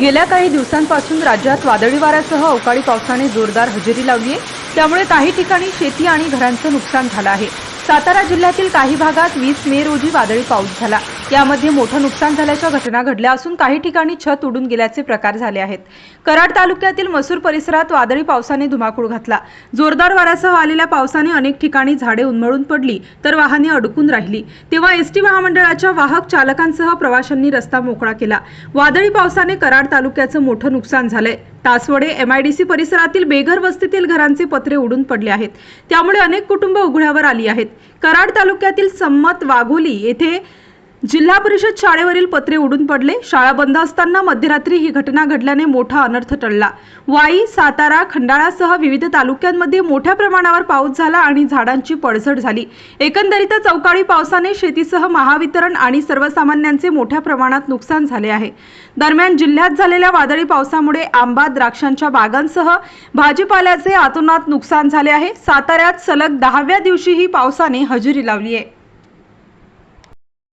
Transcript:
गेल्या काही दिवसांपासून राज्यात वादळी वाऱ्यासह अवकाळी पावसाने जोरदार हजेरी लावली आहे त्यामुळे काही ठिकाणी शेती आणि घरांचं नुकसान झालं आहे. सातारा जिल्ह्यातील काही भागात वीस मे रोजी वादळी पाऊस झाला. यामध्ये मोठं नुकसान झाल्याच्या घटना घडल्या असून काही ठिकाणी छत उडून गेल्याचे प्रकार झाले आहेत. कराड तालुक्यातील मसूर परिसरात वादळी पावसाने धुमाकूळ घातला. जोरदार वाऱ्यासह आलेल्या पावसाने अनेक ठिकाणी झाडे उन्मळून पडली तर वाहने अडकून राहिली. तेव्हा एसटी महामंडळाच्या वाहक चालकांसह प्रवाशांनी रस्ता मोकळा केला. वादळी पावसाने कराड तालुक्याचं मोठं नुकसान झालंय. तासवडे एमआयडीसी परिसरातील बेघर वस्तीतील घरांचे पत्रे उडून पडले आहेत. त्यामुळे अनेक कुटुंब उघड्यावर आली आहेत. कराड तालुक्यातील संमत वाघोली येथे जिल्हा परिषद शाळेवरील पत्रे उडून पडले. शाळा बंद असताना मध्यरात्री ही घटना घडल्याने मोठा अनर्थ टळला. वाई सातारा खंडाळासह विविध तालुक्यांमध्ये मोठ्या प्रमाणावर पाऊस झाला आणि झाडांची पडझड झाली. एकंदरीतच अवकाळी पावसाने शेतीसह महावितरण आणि सर्वसामान्यांचे मोठ्या प्रमाणात नुकसान झाले आहे. दरम्यान जिल्ह्यात झालेल्या वादळी पावसामुळे आंबा द्राक्षांच्या बागांसह भाजीपाल्याचे आतोनात नुकसान झाले आहे. साताऱ्यात सलग दहाव्या दिवशीही पावसाने हजेरी लावली आहे.